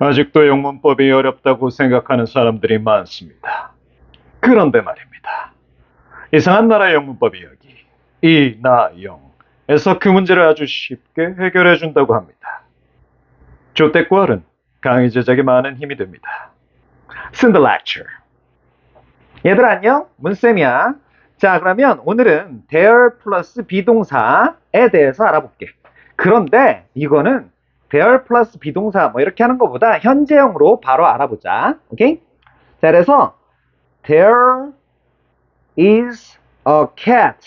아직도 영문법이 어렵다고 생각하는 사람들이 많습니다. 그런데 말입니다. 이상한 나라 영문법이 여기 이나영에서 그 문제를 아주 쉽게 해결해 준다고 합니다. 조태꼴은 강의 제작에 많은 힘이 됩니다. 쓴더 lecture. 얘들 안녕? 문쌤이야. 자, 그러면 오늘은 there 플러스 비동사에 대해서 알아볼게. 그런데 이거는 there 플러스 비동사 뭐 이렇게 하는 것보다 현재형으로 바로 알아보자. 오케이? 자, 그래서 there is a cat.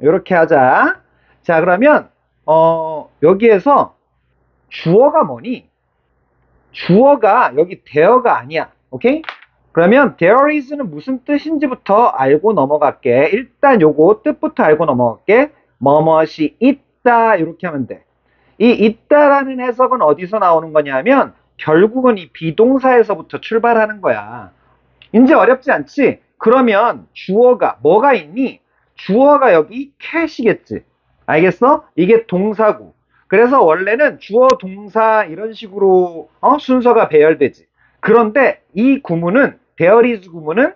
이렇게 하자. 자, 그러면 어, 여기에서 주어가 뭐니? 주어가 여기 there가 아니야. 오케이? 그러면 there is는 무슨 뜻인지부터 알고 넘어갈게. 일단 요거 뜻부터 알고 넘어갈게. 뭐뭇이 있다 이렇게 하면 돼. 이 있다라는 해석은 어디서 나오는 거냐면 결국은 이 비동사에서부터 출발하는 거야. 이제 어렵지 않지? 그러면 주어가 뭐가 있니? 주어가 여기 cat이겠지. 알겠어? 이게 동사고. 그래서 원래는 주어 동사 이런 식으로 어? 순서가 배열되지. 그런데 이 구문은 is 구문은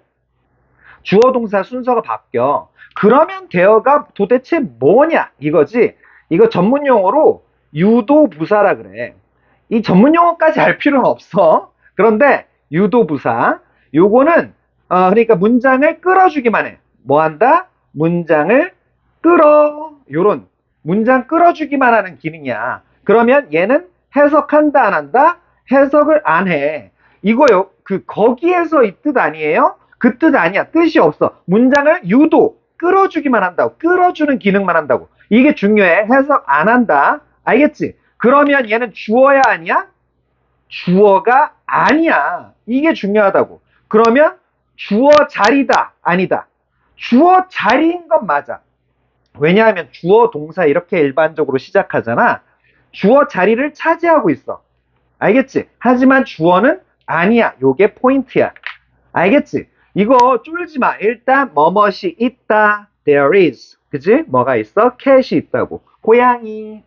주어 동사 순서가 바뀌어. 그러면 there가 도대체 뭐냐 이거지. 이거 전문 용어로 유도 부사라 그래. 이 전문 용어까지 알 필요는 없어. 그런데 유도 부사 요거는 어, 그러니까 문장을 끌어주기만 해. 뭐 한다? 문장을 끌어. 요런 문장 끌어주기만 하는 기능이야. 그러면 얘는 해석한다 안 한다? 해석을 안 해. 이거요. 그 거기에서 이 뜻 아니에요? 그 뜻 아니야. 뜻이 없어. 문장을 유도 끌어주기만 한다고. 끌어주는 기능만 한다고. 이게 중요해. 해석 안 한다. 알겠지? 그러면 얘는 주어야 아니야? 주어가 아니야. 이게 중요하다고. 그러면 주어 자리다. 아니다. 주어 자리인 건 맞아. 왜냐하면 주어 동사 이렇게 일반적으로 시작하잖아. 주어 자리를 차지하고 있어. 알겠지? 하지만 주어는 아니야. 요게 포인트야. 알겠지? 이거 쫄지 마. 일단 뭐뭇이 있다. There is. 그지? 뭐가 있어? cat이 있다고. 고양이.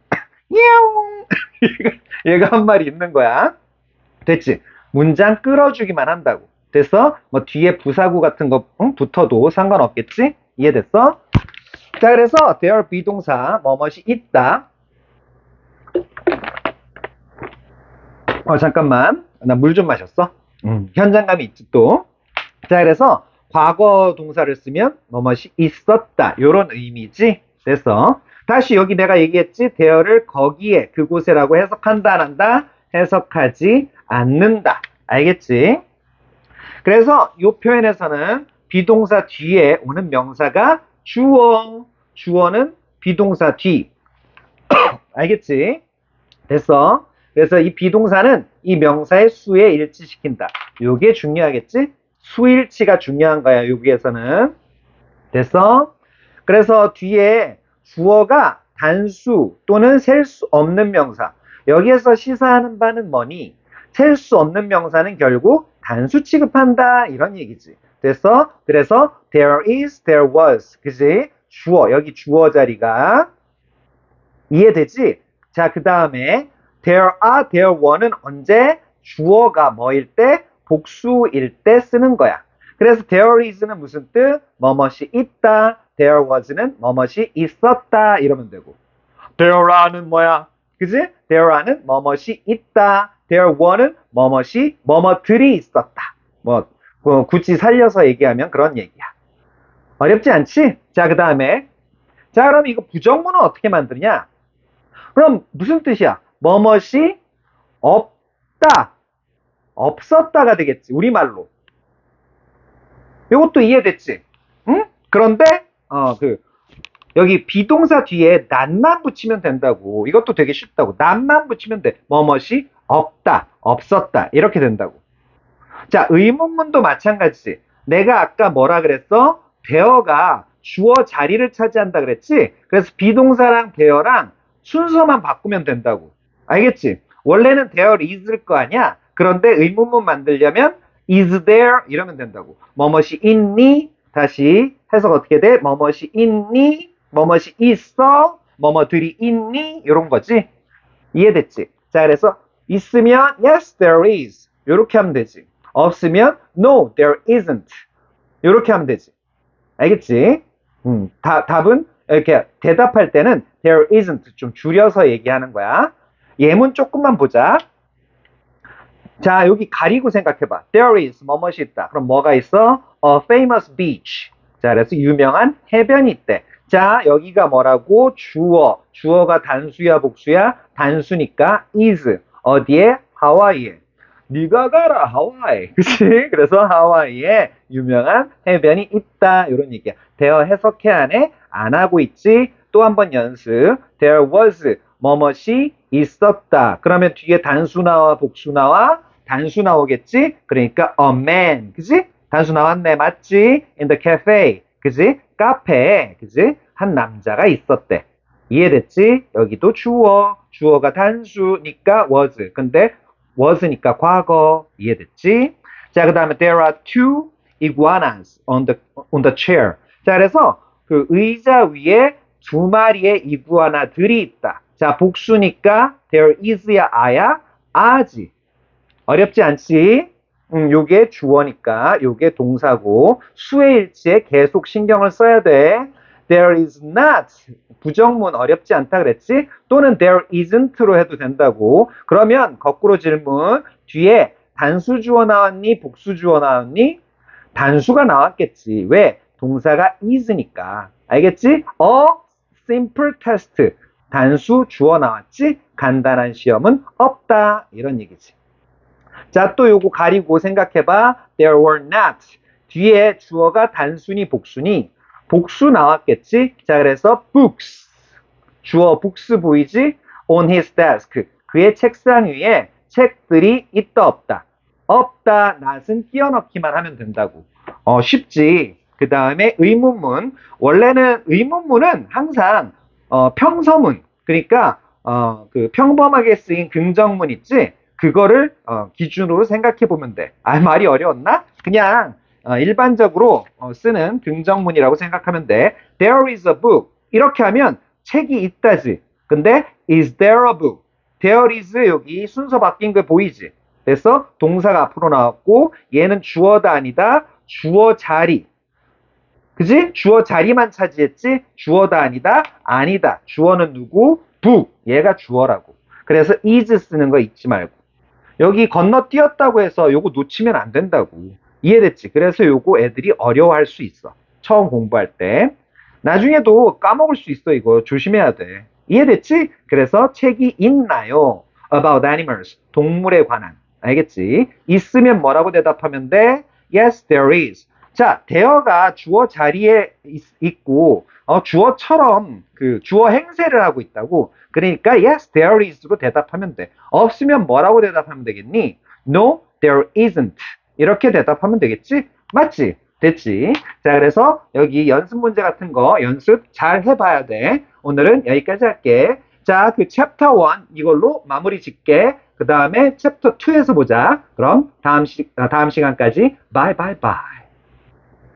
야옹. 얘가 한 마리 있는 거야. 됐지? 문장 끌어주기만 한다고. 됐어? 뭐 뒤에 부사구 같은 거 응? 붙어도 상관없겠지? 이해됐어? 자, 그래서 there 비동사 뭐뭇이 있다. 어, 잠깐만. 나 물 좀 마셨어. 음, 현장감이 있지 또. 자, 그래서 과거 동사를 쓰면 뭐뭇이 있었다. 요런 의미지. 됐어. 다시 여기 내가 얘기했지. there를 거기에, 그곳에라고 해석한다, 안 한다? 해석하지 않는다. 알겠지? 그래서 이 표현에서는 비동사 뒤에 오는 명사가 주어. 주어는 비동사 뒤. 알겠지? 됐어. 그래서 이 비동사는 이 명사의 수에 일치시킨다. 요게 중요하겠지? 수일치가 중요한 거야, 여기에서는. 됐어? 그래서 뒤에 주어가 단수 또는 셀 수 없는 명사. 여기에서 시사하는 바는 뭐니? 셀 수 없는 명사는 결국 단수 취급한다. 이런 얘기지. 됐어? 그래서 there is, there was. 그지? 주어. 여기 주어 자리가. 이해되지? 자, 그 다음에 there are, there were는 언제? 주어가 뭐일 때? 복수일 때 쓰는 거야. 그래서 there is는 무슨 뜻? 뭐뭇이 있다. there was는 뭐뭇이 있었다. 이러면 되고. there are는 뭐야? 그지? there are는 뭐뭇이 있다. there were는 뭐뭇이 뭐뭇들이 있었다. 뭐 그, 굳이 살려서 얘기하면 그런 얘기야. 어렵지 않지? 자, 그 다음에 자, 그럼 이거 부정문은 어떻게 만드냐? 그럼 무슨 뜻이야? 뭐뭇이 없다. 없었다가 되겠지. 우리말로. 이것도 이해됐지? 응? 그런데 어, 그 여기 비동사 뒤에 난만 붙이면 된다고. 이것도 되게 쉽다고. 난만 붙이면 돼. 뭐뭇이 없다, 없었다. 이렇게 된다고. 자, 의문문도 마찬가지지. 내가 아까 뭐라 그랬어? 대어가 주어 자리를 차지한다 그랬지? 그래서 비동사랑 대어랑 순서만 바꾸면 된다고. 알겠지? 원래는 there is일 거 아니야? 그런데 의문문 만들려면 is there 이러면 된다고. 뭐뭇이 있니? 다시 해석 어떻게 돼? 뭐뭇이 있니? 뭐뭇이 있어? 뭐뭐들이 있니? 이런 거지. 이해됐지? 자, 그래서 있으면 yes, there is. 이렇게 하면 되지. 없으면 no, there isn't. 이렇게 하면 되지. 알겠지? 음, 다, 답은 이렇게 대답할 때는 there isn't 좀 줄여서 얘기하는 거야. 예문 조금만 보자. 자, 여기 가리고 생각해봐. There is 뭐뭇이 있다. 그럼 뭐가 있어? A famous beach. 자, 그래서 유명한 해변이 있대. 자, 여기가 뭐라고? 주어. 주어가 단수야, 복수야? 단수니까 is. 어디에? 하와이에. 네가 가라, 하와이. 그치? 그래서 하와이에 유명한 해변이 있다. 이런 얘기야. 대어 해석해야 하네? 안 하고 있지? 또 한 번 연습. There was 뭐뭇이 있었다. 그러면 뒤에 단수 나와 복수 나와? 단수 나오겠지? 그러니까 a man. 그지? 단수 나왔네. 맞지? In the cafe. 그지? 카페에. 그지? 한 남자가 있었대. 이해됐지? 여기도 주어. 주어가 단수니까 was. 근데 was니까 과거. 이해됐지? 자, 그 다음에 there are two iguanas on the, on the chair. 자, 그래서 그 의자 위에 두 마리의 이구아나들이 있다. 자, 복수니까 there is야 아야? 아지. 어렵지 않지? 음, 요게 주어니까 요게 동사고 수의 일치에 계속 신경을 써야 돼. There is not 부정문 어렵지 않다 그랬지? 또는 there isn't로 해도 된다고. 그러면 거꾸로 질문 뒤에 단수 주어 나왔니? 복수 주어 나왔니? 단수가 나왔겠지. 왜? 동사가 is니까. 알겠지? A simple test. 단수 주어 나왔지? 간단한 시험은 없다. 이런 얘기지. 자, 또 요거 가리고 생각해봐. There were not. 뒤에 주어가 단순히 복수니 복수 나왔겠지? 자, 그래서 books. 주어 books 보이지? On his desk. 그의 책상 위에 책들이 있다 없다. 없다, not은 끼워넣기만 하면 된다고. 어, 쉽지. 그 다음에 의문문. 원래는 의문문은 항상 어, 평서문. 그러니까 어, 그 평범하게 쓰인 긍정문 있지? 그거를 어, 기준으로 생각해 보면 돼. 아, 말이 어려웠나? 그냥 어, 일반적으로 어, 쓰는 긍정문이라고 생각하면 돼. There is a book. 이렇게 하면 책이 있다지. 근데 is there a book? There is 여기 순서 바뀐 거 보이지? 그래서 동사가 앞으로 나왔고 얘는 주어다 아니다. 주어 자리. 그지? 주어 자리만 차지했지? 주어다 아니다. 아니다. 주어는 누구? book. 얘가 주어라고. 그래서 is 쓰는 거 잊지 말고. 여기 건너뛰었다고 해서 요거 놓치면 안 된다고. 이해됐지? 그래서 요거 애들이 어려워할 수 있어. 처음 공부할 때. 나중에도 까먹을 수 있어, 이거. 조심해야 돼. 이해됐지? 그래서 책이 있나요? About animals. 동물에 관한. 알겠지? 있으면 뭐라고 대답하면 돼? Yes, there is. 자, 대어가 주어 자리에 있, 고 어, 주어처럼 그 주어 행세를 하고 있다고. 그러니까 yes, there is로 대답하면 돼. 없으면 뭐라고 대답하면 되겠니? No, there isn't. 이렇게 대답하면 되겠지? 맞지? 됐지? 자, 그래서 여기 연습 문제 같은 거 연습 잘 해봐야 돼. 오늘은 여기까지 할게. 자, 그 챕터 1 이걸로 마무리 짓게. 그 다음에 챕터 2에서 보자. 그럼 다음 시, 다음 시간까지 바이 바이 바이.